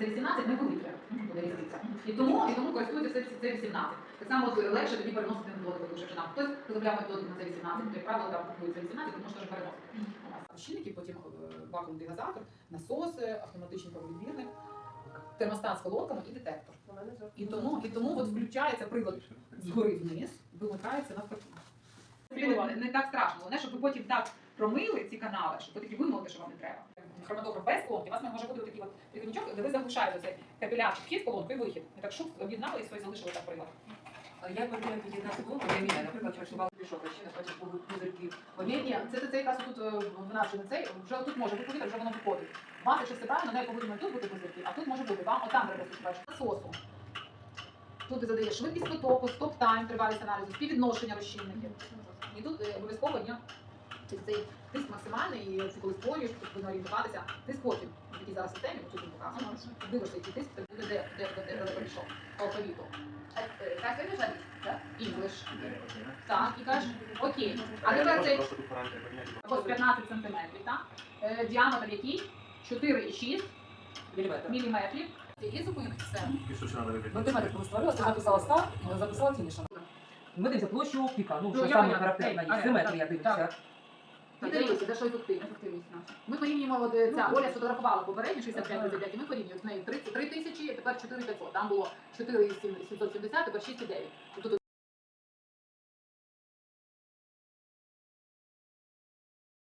це 18, не велике буде різниця. І тому, і тому користуються все це 18. Так само легше тоді переносити методику, тому що якщо нам хтось розробляє методику на це 18, то як правило там купується 18, тому що ж переносити. У нас розчинники, потім е, вакуумний газатор, насоси, автоматичний повідбірник, термостат з колонками і детектор. І тому, і тому от включається прилад згори вниз, вимикається навпаки. Не, не так страшно, головне, щоб ви потім так промили ці канали, щоб ви такі вимили, що вам не треба. Хроматограф без колонки, у вас може бути такий от трикутничок, де ви заглушаєте цей капілярчик, вхід колонку і вихід. І так шуп, об'єднали і і залишили так прилад. Як потрібно під'єднати блок, я вмію, наприклад, працювала пішов, ще не хочеш пузирків. Ні, ні, це, це, якраз тут е, вона вже не цей, вже тут може бути повітря, вже воно виходить. Вас, якщо все правильно, не повинно тут бути позитив, а тут може бути. Вам отам треба слідкувати. Насосу. Тут ти задаєш швидкість потоку, стоп-тайм, тривалість аналізу, співвідношення розчинників. І тут е, обов'язково ось цей тиск максимальний, і це коли створюєш, тут потрібно орієнтуватися. Тиск потім, в якій зараз системі, тут він показано. Дивишся, який тиск, це буде де, де, де, де, де перейшов, по алфавіту. Так, ви не English. Так, і кажеш, окей. А тепер цей ось 15 сантиметрів, так? Е, діаметр який? 4,6 Міліметр. міліметрів. І зупинки все. Мультиметр коли створила, ти записала став, записала фінішем. Ми дивимося площу піка, ну, Ну, що саме характерна є. Симетрія так, дивіться, де що ефективність. ефективність наша. Ми порівнюємо, от е, ця Оля сфотографувала попередньо 65 35, і ми порівнюємо з нею 3 тисячі, тепер 4500. Там було 4770, тепер 6,9. Тобто